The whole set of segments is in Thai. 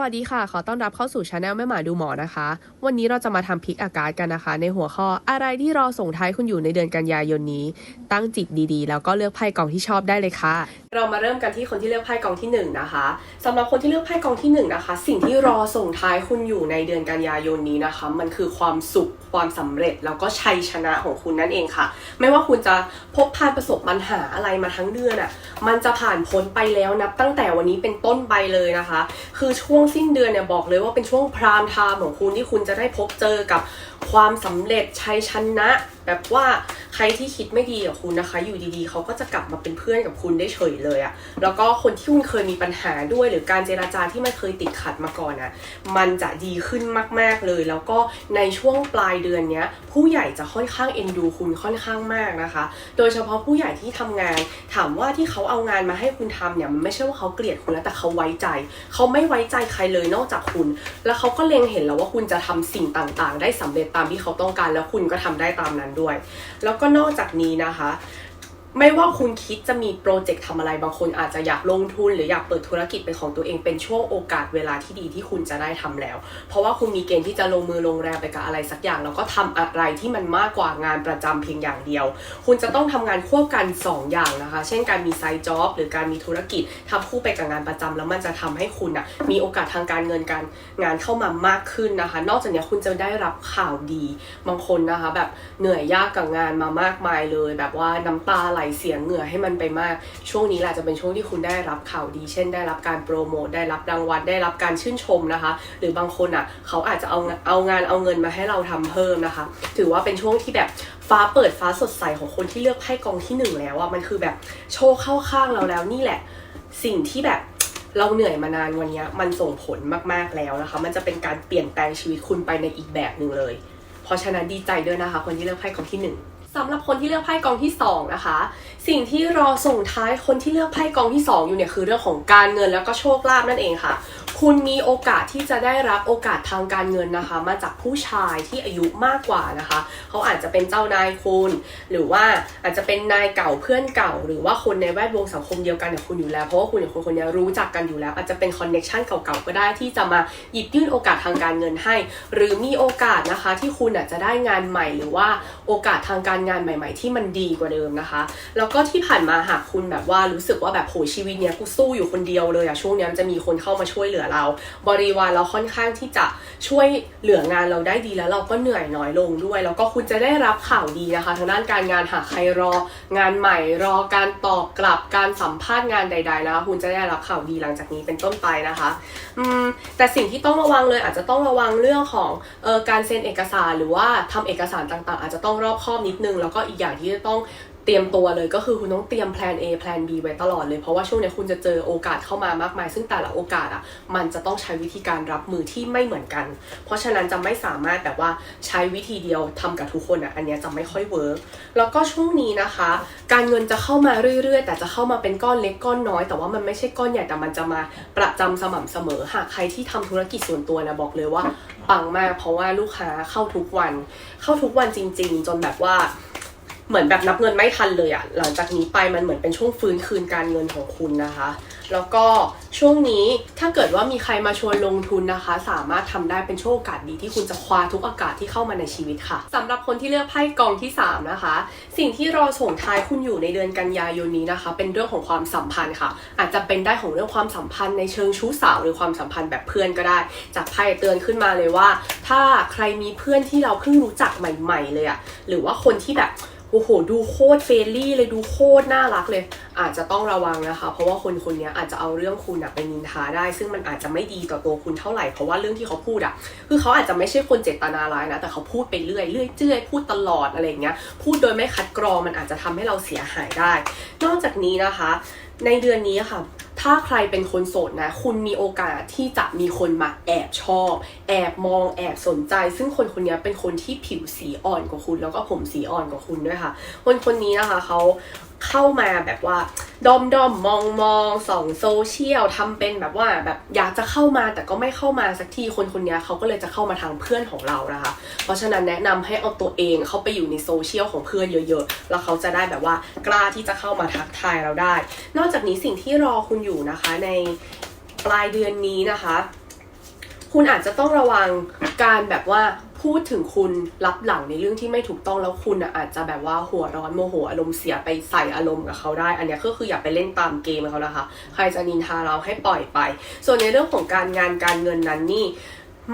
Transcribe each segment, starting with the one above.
วัสดีค่ะ ขอต้อนรับเข้าสู่ช anel แม่หมาดูหมอนะคะ วันนี้เราจะมาทำพิกอากาศกันนะคะ ในหัวข้ออะไรที่รอส่งท้ายคุณอยู่ในเดือนกันยายนนี้ ตั้งจิตดีๆ แล้วก็เลือกไพ่กล่องที่ชอบได้เลยค่ะ เรามาเริ่มกันที่คนที่เลือกไพ่กองที่หนึ่งนะคะสำหรับคนที่เลือกไพ่กองที่หนึ่งนะคะ สิ่งที่รอส่งท้ายคุณอยู่ในเดือนกันยายนนี้นะคะ มันคือความสุขความสำเร็จแล้วก็ชัยชนะของคุณนั่นเองค่ะ ไม่ว่าคุณจะพบผ่านประสบปัญหาอะไรมาทั้งเดือนอะ่ะมันจะผ่านพ้นไปแล้วนับตั้งแต่วันนี้เป็นต้นไปเลยนะคะ คือช่วงสิ้นเดือนเนี่ยบอกเลยว่าเป็นช่วงพรามไทม์ของคุณที่คุณจะได้พบเจอกับความสำเร็จชัยชนะ แบบว่าใครที่คิดไม่ดีกับคุณนะคะ อยู่ดีๆ เขาก็จะกลับมาเป็นเพื่อนกับคุณได้เฉยเลยอะแล้วก็คนที่คุณเคยมีปัญหาด้วย หรือการเจราจาที่มันเคยติดขัดมาก่อนอะมันจะดีขึ้นมากๆเลย แล้วก็ในช่วงปลายเดือนเนี้ย ผู้ใหญ่จะค่อนข้างเอ็นดูคุณค่อนข้างมากนะคะ โดยเฉพาะผู้ใหญ่ที่ทำงาน ถามว่าที่เขาเอางานมาให้คุณทำเนี่ยมันไม่ใช่ว่าเขาเกลียดคุณแล้วแต่เขาไว้ใจ เขาไม่ไว้ใจใครเลยนอกจากคุณ แล้วเขาก็เล็งเห็นแล้วว่าคุณจะทำสิ่งต่างๆ ได้สำเร็จตามที่เขาต้องการ แล้วคุณก็ทำได้ตามนั้นด้วย แล้วก็นอกจากนี้นะคะ ไม่ว่าคุณคิดจะมีโปรเจกต์ทำอะไรบางคนอาจจะอยากลงทุน หรืออยากเปิดธุรกิจเป็นของตัวเองเป็นช่วงโอกาสเวลาที่ดีที่คุณจะได้ทำแล้ว เพราะว่าคุณมีเกณฑ์ที่จะลงมือลงแรงไปกับอะไรสักอย่าง แล้วก็ทำอะไรที่มันมากกว่างานประจำเพียงอย่างเดียว คุณจะต้องทำงานควบกัน 2 อย่างนะคะ เช่นการมีไซด์จ็อบหรือการมีธุรกิจทำคู่ไปกับงานประจำแล้วมันจะทำให้คุณอะมีโอกาสทางการเงินการงานเข้ามามากขึ้นนะคะ นอกจากนี้คุณจะได้รับข่าวดีบางคนนะคะ แบบเหนื่อยยากกับงานมามากมายเลย แบบว่าน้ำตาไหลเสียงเหงื่อให้มันไปมาก ช่วงนี้แหละจะเป็นช่วงที่คุณได้รับข่าวดี เช่น ได้รับการโปรโมทได้รับรางวัลได้รับการชื่นชมนะคะ หรือบางคนอะเขาอาจจะเอาเอางานเอาเงินมาให้เราทำเพิ่มนะคะ ถือว่าเป็นช่วงที่แบบฟ้าเปิดฟ้าสดใสของคนที่เลือกไพ่กองที่หนึ่งแล้วอะมันคือแบบโชคเข้าข้างเราแล้วนี่แหละ สิ่งที่แบบเราเหนื่อยมานานวันนี้มันส่งผลมากๆแล้วนะคะ มันจะเป็นการเปลี่ยนแปลงชีวิตคุณไปในอีกแบบหนึ่งเลย เพราะฉะนั้นดีใจด้วยนะคะ คนที่เลือกไพ่กองที่หนึ่ง สำหรับคนที่เลือกไพ่กองที่สองนะคะ สิ่งที่รอส่งท้ายคนที่เลือกไพ่กองที่สองอยู่เนี่ยคือเรื่องของการเงินแล้วก็โชคลาภนั่นเองค่ะ คุณมีโอกาสที่จะได้รับโอกาสทางการเงินนะคะ มาจากผู้ชายที่อายุมากกว่านะคะ เขาอาจจะเป็นเจ้านายคุณ หรือว่าอาจจะเป็นนายเก่าเพื่อนเก่า หรือว่าคนในแวดวงสังคมเดียวกันกับคุณอยู่แล้วเพราะว่าคุณกับคนคนนี้รู้จักกันอยู่แล้ว อาจจะเป็นคอนเน็ชันเก่าๆก็ได้ที่จะมาหยิบยื่นโอกาสทางการเงินให้ หรือมีโอกาสนะคะที่คุณอาจจะได้งานใหม่ หรือว่าโอกาสทางการงานใหม่ ๆ ที่มันดีกว่าเดิมนะคะ แล้วก็ที่ผ่านมาหากคุณแบบว่ารู้สึกว่าแบบโหชีวิตเนี้ยกูสู้อยู่คนเดียวเลยอะช่วงนี้มันจะมีคนเข้ามาช่วยเหลือเรา บริวารเราค่อนข้างที่จะช่วยเหลืองานเราได้ดีแล้วเราก็เหนื่อยน้อยลงด้วย แล้วก็คุณจะได้รับข่าวดีนะคะทางด้านการงานหากใครรองานใหม่รอการตอบกลับการสัมภาษณ์งานใด ๆ นะคะคุณจะได้รับข่าวดีหลังจากนี้เป็นต้นไปนะคะอืมแต่สิ่งที่ต้องระวังเลยอาจจะต้องระวังเรื่องของเออการเซ็นเอกสารหรือว่าทำเอกสารต่างๆ อาจจะต้องรอบคอบนิดนึง แล้วก็อีกอย่างที่จะต้อง เตรียมตัวเลยก็คือคุณต้องเตรียมแพลน A แพลน B ไว้ตลอดเลยเพราะว่าช่วงนี้คุณจะเจอโอกาสเข้ามามากมาย ซึ่งแต่ละโอกาสอะมันจะต้องใช้วิธีการรับมือที่ไม่เหมือนกัน เพราะฉะนั้นจะไม่สามารถแบบว่าใช้วิธีเดียวทำกับทุกคนอะอันนี้จะไม่ค่อยเวิร์กแล้วก็ช่วงนี้นะคะ การเงินจะเข้ามาเรื่อยๆ แต่จะเข้ามาเป็นก้อนเล็กก้อนน้อย แต่ว่ามันไม่ใช่ก้อนใหญ่แต่มันจะมาประจำสม่ำเสมอหากใครที่ทำธุรกิจส่วนตัวนะบอกเลยว่าปังมากเพราะว่าลูกค้าเข้าทุกวัน เข้าทุกวันจริง ๆ จนแบบว่า เหมือนแบบนับเงินไม่ทันเลยอะหลังจากนี้ไปมันเหมือนเป็นช่วงฟื้นคืนการเงินของคุณนะคะ แล้วก็ช่วงนี้ถ้าเกิดว่ามีใครมาชวนลงทุนนะคะ สามารถทำได้เป็นโชคโอกาสดีที่คุณจะคว้าทุกโอกาสที่เข้ามาในชีวิตค่ะสำหรับคนที่เลือกไพ่กองที่สามนะคะ สิ่งที่รอส่งท้ายคุณอยู่ในเดือนกันยายนนี้นะคะ เป็นเรื่องของความสัมพันธ์ค่ะ อาจจะเป็นได้ของเรื่องความสัมพันธ์ในเชิงชู้สาวหรือความสัมพันธ์แบบเพื่อนก็ได้ จากไพ่เตือนขึ้นมาเลยว่า ถ้าใครมีเพื่อนที่เราเพิ่งรู้จักใหม่ ๆ เลยอะหรือว่าคนที่แบบ โอ้โห ดูโคตรเฟรนลี่เลยดูโคตรน่ารักเลย อาจจะต้องระวังนะคะ เพราะว่าคนคนนี้อาจจะเอาเรื่องคุณอะไปนินทาได้ ซึ่งมันอาจจะไม่ดีต่อตัวคุณเท่าไหร่ เพราะว่าเรื่องที่เขาพูดอะคือเขาอาจจะไม่ใช่คนเจตนาร้ายนะ แต่เขาพูดไปเรื่อยเรื่อยเจื่อยพูดตลอดอะไรเงี้ย พูดโดยไม่คัดกรองมันอาจจะทำให้เราเสียหายได้ นอกจากนี้นะคะ ในเดือนนี้ค่ะ ถ้าใครเป็นคนโสดนะ คุณมีโอกาสที่จะมีคนมาแอบชอบ แอบมองแอบสนใจ ซึ่งคนคนนี้เป็นคนที่ผิวสีอ่อนกว่าคุณ แล้วก็ผมสีอ่อนกว่าคุณด้วยค่ะ คนคนนี้นะคะเขา เข้ามาแบบว่าดอมดอมมองมองส่องโซเชียลทำเป็นแบบว่าแบบอยากจะเข้ามาแต่ก็ไม่เข้ามาสักทีคนคนนี้เขาก็เลยจะเข้ามาทางเพื่อนของเรานะคะ เพราะฉะนั้นแนะนำให้เอาตัวเองเข้าไปอยู่ในโซเชียลของเพื่อนเยอะๆ แล้วเขาจะได้แบบว่ากล้าที่จะเข้ามาทักทายเราได้ นอกจากนี้สิ่งที่รอคุณอยู่นะคะในปลายเดือนนี้นะคะ คุณอาจจะต้องระวังการแบบว่า พูดถึงคุณรับหลังในเรื่องที่ไม่ถูกต้องแล้วคุณอาจจะแบบว่าหัวร้อนโมโหอารมณ์เสียไปใส่อารมณ์กับเขาได้ อันนี้ก็คืออย่าไปเล่นตามเกมเขานะคะ ใครจะนินทาเราให้ปล่อยไป ส่วนในเรื่องของการงานการเงินนั้นนี่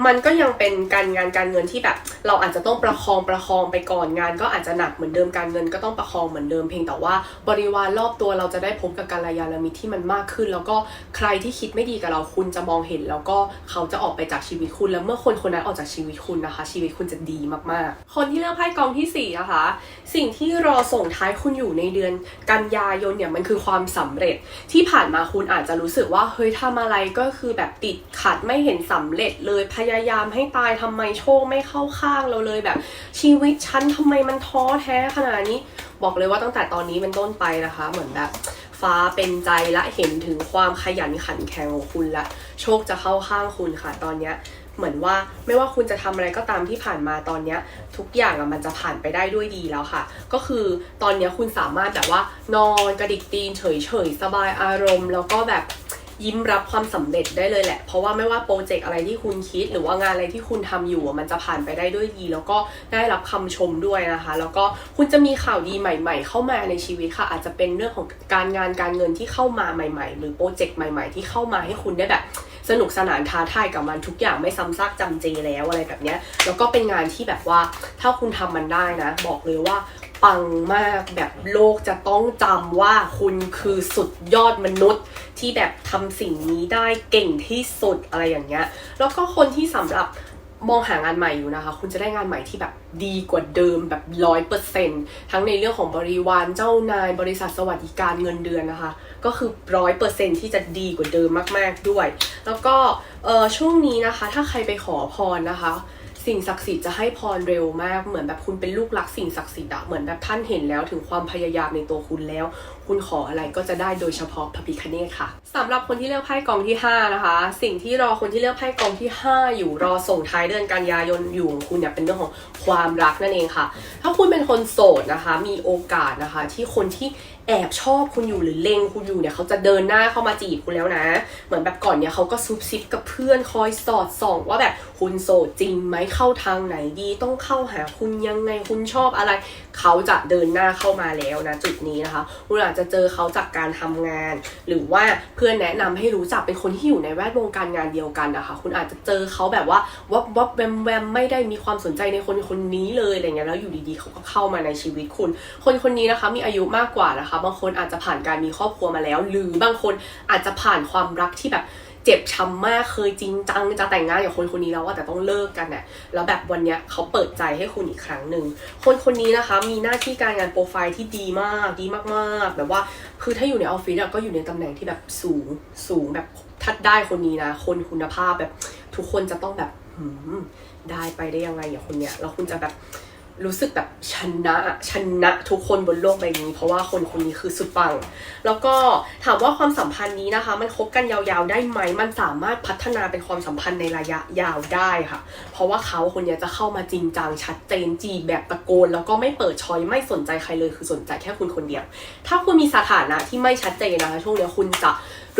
มันก็ยังเป็นการงานการเงินที่แบบ เราอาจจะต้องประคองประคองไปก่อนงาน ก็อาจจะหนักเหมือนเดิมการเงินก็ต้องประคองเหมือนเดิมเพียงแต่ว่าบริวารรอบตัวเราจะได้พบกับการยานมิตรที่มันมากขึ้น แล้วก็ใครที่คิดไม่ดีกับเราคุณจะมองเห็น แล้วก็เขาจะออกไปจากชีวิตคุณ แล้วเมื่อคนคนนั้นออกจากชีวิตคุณนะคะ ชีวิตคุณจะดีมากๆ คนที่เลือกไพ่กองที่สี่นะคะสิ่งที่รอส่งท้ายคุณอยู่ในเดือนกันยายนเนี่ยมันคือความสำเร็จที่ผ่านมาคุณอาจจะรู้สึกว่าเฮ้ยทำอะไรก็คือแบบติดขัดไม่เห็นสำเร็จเลยพยายามให้ตายทำไมโชคไม่เข้าข้างเราเลยแบบ ชีวิตฉันทำไมมันท้อแท้ขนาดนี้ บอกเลยว่าตั้งแต่ตอนนี้เป็นต้นไปนะคะ เหมือนแบบฟ้าเป็นใจและเห็นถึงความขยันขันแข็งของคุณละโชคจะเข้าข้างคุณค่ะตอนเนี้ยเหมือนว่าไม่ว่าคุณจะทำอะไรก็ตามที่ผ่านมาตอนเนี้ยทุกอย่างอะมันจะผ่านไปได้ด้วยดีแล้วค่ะ ก็คือตอนเนี้ยคุณสามารถแบบว่านอนกระดิกตีนเฉยเฉยๆสบายอารมณ์ แล้วก็แบบ ยิ้มรับความสำเร็จได้เลยแหละ เพราะว่าไม่ว่าโปรเจกต์อะไรที่คุณคิด หรือว่างานอะไรที่คุณทำอยู่มันจะผ่านไปได้ด้วยดี แล้วก็ได้รับคำชมด้วยนะคะ แล้วก็คุณจะมีข่าวดีใหม่ ๆ เข้ามาในชีวิตค่ะ อาจจะเป็นเรื่องของการงานการเงินที่เข้ามาใหม่ ๆ หรือโปรเจกต์ใหม่ ๆ ที่เข้ามาให้คุณได้แบบสนุกสนานท้าทายกับมันทุกอย่างไม่ซ้ำซากจำเจแล้วอะไรแบบเนี้ยแล้วก็เป็นงานที่แบบว่าถ้าคุณทำมันได้นะ บอกเลยว่าปังมากแบบโลกจะต้องจำว่าคุณคือสุดยอดมนุษย์ ที่แบบทำสิ่งนี้ได้เก่งที่สุดอะไรอย่างเงี้ย แล้วก็คนที่สำหรับมองหางานใหม่อยู่นะคะ คุณจะได้งานใหม่ที่แบบดีกว่าเดิมแบบร้อยเปอร์เซ็นทั้งในเรื่องของบริวารเจ้านายบริษัทสวัสดิการเงินเดือนนะคะ ก็คือร้อยเปอร์เซ็นที่จะดีกว่าเดิมมาก ๆด้วย แล้วก็เออช่วงนี้นะคะ ถ้าใครไปขอพรนะคะ สิ่งศักดิ์สิทธิ์จะให้พรเร็วมาก เหมือนแบบคุณเป็นลูกรักสิ่งศักดิ์สิทธิ์อะเหมือนแบบท่านเห็นแล้วถึงความพยายามในตัวคุณแล้ว คุณขออะไรก็จะได้โดยเฉพาะพระพิคเนตค่ะสำหรับคนที่เลือกไพ่กองที่ 5 นะคะ สิ่งที่รอคนที่เลือกไพ่กองที่ 5 อยู่รอส่งท้ายเดือนกันยายนอยู่ของคุณเนี่ยเป็นเรื่องของความรักนั่นเองค่ะ ถ้าคุณเป็นคนโสดนะคะ มีโอกาสนะคะ ที่คนที่แอบชอบคุณอยู่หรือเลงคุณอยู่เนี่ยเขาจะเดินหน้าเข้ามาจีบคุณแล้วนะ เหมือนแบบก่อนเนี่ยเขาก็ซุบซิบกับเพื่อนคอยสอดส่อง ว่าแบบคุณโสดจริงไหมเข้าทางไหนดี ต้องเข้าหาคุณยังไงคุณชอบอะไร เขาจะเดินหน้าเข้ามาแล้วนะ จุดนี้นะคะ คุณอาจจะเจอเขาจากการทำงาน หรือว่าเพื่อนแนะนำให้รู้จักเป็นคนที่อยู่ในแวดวงการงานเดียวกันนะคะ คุณอาจจะเจอเขาแบบว่าวับวับแวมแวมไม่ได้มีความสนใจในคนคนนี้เลยอะไรเงี้ยแล้วอยู่ดีๆเขาก็เข้ามาในชีวิตคุณ คนคนนี้นะคะมีอายุมากกว่านะคะบางคนอาจจะผ่านการมีครอบครัวมาแล้ว หรือบางคนอาจจะผ่านความรักที่แบบเจ็บช้ำมากเคยจริงจังจะแต่งงานกับคนคนนี้แล้วว่าแต่ต้องเลิกกันเนี่ยแล้วแบบวันเนี้ยเขาเปิดใจให้คุณอีกครั้งหนึ่งคนคนนี้นะคะมีหน้าที่การงานโปรไฟล์ที่ดีมากดีมากๆ แบบว่าคือถ้าอยู่ในออฟฟิศก็อยู่ในตำแหน่งที่แบบสูงสูงแบบทัดได้คนนี้นะ คนคุณภาพแบบทุกคนจะต้องแบบหืมได้ไปได้ยังไงอย่างคนเนี้ยแล้วคุณจะแบบ รู้สึกแบบชนะชนะทุกคนบนโลกใบนี้ เพราะว่าคนคนนี้คือสุดปัง แล้วก็ถามว่าความสัมพันธ์นี้นะคะ มันคบกันยาวๆได้ไหม มันสามารถพัฒนาเป็นความสัมพันธ์ในระยะยาวได้ค่ะ เพราะว่าเขาคนนี้จะเข้ามาจริงจังชัดเจนจีบแบบตะโกน แล้วก็ไม่เปิดชอยไม่สนใจใครเลยคือสนใจแค่คุณคนเดียว ถ้าคุณมีสถานะที่ไม่ชัดเจนนะคะช่วงนี้คุณจะ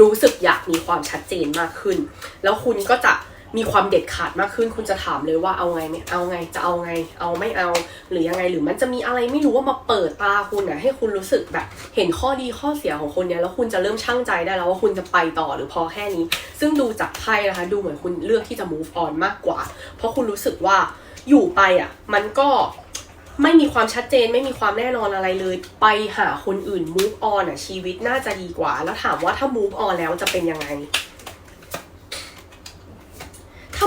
รู้สึกอยากมีความชัดเจนมากขึ้น แล้วคุณก็จะ มีความเด็ดขาดมากขึ้น คุณจะถามเลยว่าเอาไงไม่เอาไงจะเอาไง เอาไม่เอา หรือยังไงหรือมันจะมีอะไรไม่รู้ว่ามาเปิดตาคุณอะให้คุณรู้สึกแบบ เห็นข้อดีข้อเสียของคนเนี้ยแล้วคุณจะเริ่มชั่งใจได้แล้วว่าคุณจะไปต่อหรือพอแค่นี้ ซึ่งดูจากไพ่นะคะ ดูเหมือนคุณเลือกที่จะ move on มากกว่า เพราะคุณรู้สึกว่าอยู่ไปอะมันก็ไม่มีความชัดเจนไม่มีความแน่นอนอะไรเลย ไปหาคนอื่น move on อะชีวิตน่าจะดีกว่า แล้วถามว่าถ้า move on แล้วจะเป็นยังไง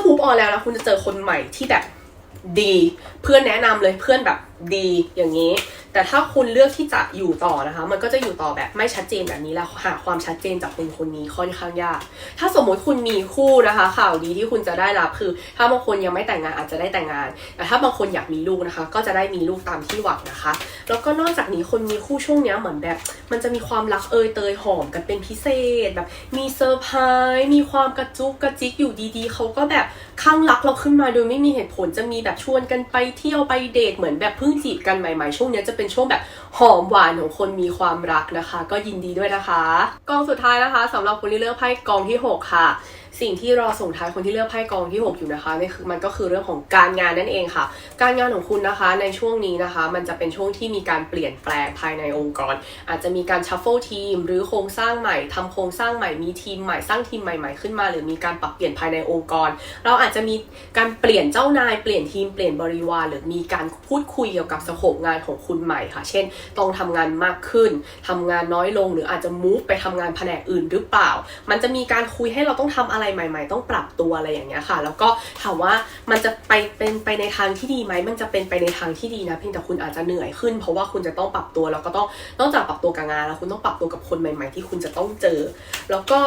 ถ้า move on แล้วนะคุณจะเจอคนใหม่ที่แบบดี เพื่อนแนะนำเลยเพื่อนแบบดีอย่างนี้ แต่ถ้าคุณเลือกที่จะอยู่ต่อนะคะ มันก็จะอยู่ต่อแบบไม่ชัดเจนแบบนี้แล้วหาความชัดเจนจากคนคนนี้ค่อนข้างยาก ถ้าสมมติคุณมีคู่นะคะ ข่าวดีที่คุณจะได้รับคือ ถ้าบางคนยังไม่แต่งงานอาจจะได้แต่งงาน แต่ถ้าบางคนอยากมีลูกนะคะ ก็จะได้มีลูกตามที่หวังนะคะ แล้วก็นอกจากนี้คนมีคู่ช่วงนี้เหมือนแบบ มันจะมีความรักเอยเตยหอมกันเป็นพิเศษแบบ มีเซอร์ไพรส์มีความกระจุกกระจิกอยู่ดีๆเขาก็แบบข้างรักเราขึ้นมาโดยไม่มีเหตุผลจะมีแบบชวนกันไปเที่ยวไปเดทเหมือนแบบเพิ่งจีบกันใหม่ๆช่วงนี้จะเป็นช่วงแบบหอมหวานของคนมีความรักนะคะ ก็ยินดีด้วยนะคะ กองสุดท้ายนะคะสำหรับคนที่เลือกไพ่กองที่ 6 ค่ะ สิ่งที่รอส่งท้ายคนที่เลือกไพ่กองที่ 6 อยู่นะคะนี่คือมันก็คือเรื่องของการงานนั่นเองค่ะ การงานของคุณนะคะในช่วงนี้นะคะ มันจะเป็นช่วงที่มีการเปลี่ยนแปลงภายในองค์กร อาจจะมีการชัฟเฟิลทีม หรือโครงสร้างใหม่ทำโครงสร้างใหม่มีทีมใหม่สร้างทีมใหม่ๆขึ้นมา หรือมีการปรับเปลี่ยนภายในองค์กร เราอาจจะมีการเปลี่ยนเจ้านายเปลี่ยนทีมเปลี่ยนบริวารหรือมีการพูดคุยเกี่ยวกับสโคปงานของคุณใหม่ค่ะ เช่น ต้องทำงานมากขึ้นทำงานน้อยลง หรืออาจจะมูฟไปทำงานแผนกอื่นหรือเปล่า มันจะมีการคุยให้เราต้องทำอะไรใหม่ ๆ ต้องปรับตัวอะไรอย่างเงี้ยค่ะ แล้วก็ถามว่ามันจะไปเป็นไปในทางที่ดีไหมมันจะเป็นไปในทางที่ดีนะเพียงแต่คุณอาจจะเหนื่อยขึ้น เพราะว่าคุณจะต้องปรับตัวแล้วก็ต้องนอกจากปรับตัวกับงาน แล้วคุณต้องปรับตัวกับคนใหม่ ๆ ที่คุณจะต้องเจอ แล้วก็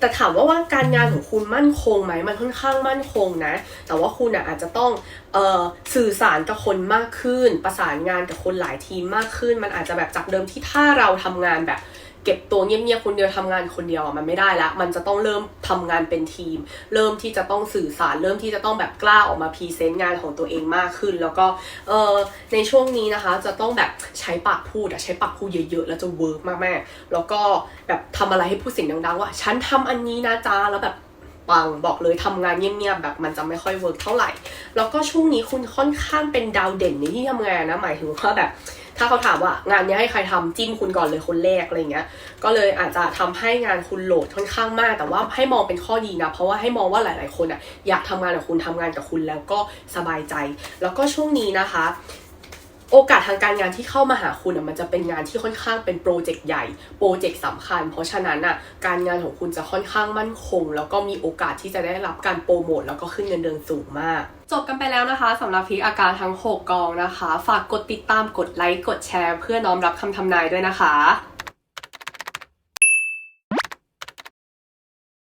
แต่ถามว่าว่าการงานของคุณมั่นคงไหมมันค่อนข้างมั่นคงนะ แต่ว่าคุณออาจจะต้องออสื่อสารกับคนมากขึ้น ประสานงานกับคนหลายทีมมากขึ้น มันอาจจะแบบจากเดิมที่ถ้าเราทำงานแบบ เก็บตัวเงียบๆคนเดียวทำงานคนเดียวอะมันไม่ได้ละมันจะต้องเริ่มทำงานเป็นทีม เริ่มที่จะต้องสื่อสาร เริ่มที่จะต้องแบบกล้าออกมาพรีเซนต์งานของตัวเองมากขึ้น แล้วก็เออในช่วงนี้นะคะ จะต้องแบบใช้ปากพูดอะใช้ปากพูดเยอะๆแล้วจะเวิร์กมากๆ แล้วก็แบบทำอะไรให้พูดเสียงดังๆว่าฉันทำอันนี้นะจ๊ะแล้วแบบปังบอกเลยทำงานเงียบๆแบบมันจะไม่ค่อยเวิร์กเท่าไหร่ แล้วก็ช่วงนี้คุณค่อนข้างเป็นดาวเด่นในที่ทำงานนะหมายถึงว่าแบบ ถ้าเขาถามว่างานนี้ให้ใครทำจิ้มคุณก่อนเลยคนแรกอะไรเงี้ย ก็เลยอาจจะทำให้งานคุณโหลดค่อนข้างมาก แต่ว่าให้มองเป็นข้อดีนะ เพราะว่าให้มองว่าหลาย ๆ คนอะอยากทำงานกับคุณทำงานกับคุณแล้วก็สบายใจ แล้วก็ช่วงนี้นะคะ โอกาสทางการงานที่เข้ามาหาคุณมันจะเป็นงานที่ค่อนข้างเป็นโปรเจกต์ใหญ่ โปรเจกต์สำคัญ เพราะฉะนั้นอะการงานของคุณจะค่อนข้างมั่นคง แล้วก็มีโอกาสที่จะได้รับการโปรโมทแล้วก็ขึ้นเงินเดือนสูงมาก จบกันไปแล้วนะคะสำหรับพลิกอาการทั้ง 6 กองนะคะ ฝากกดติดตามกดไลค์กดแชร์ เพื่อน้อมรับคำทำนายด้วยนะคะ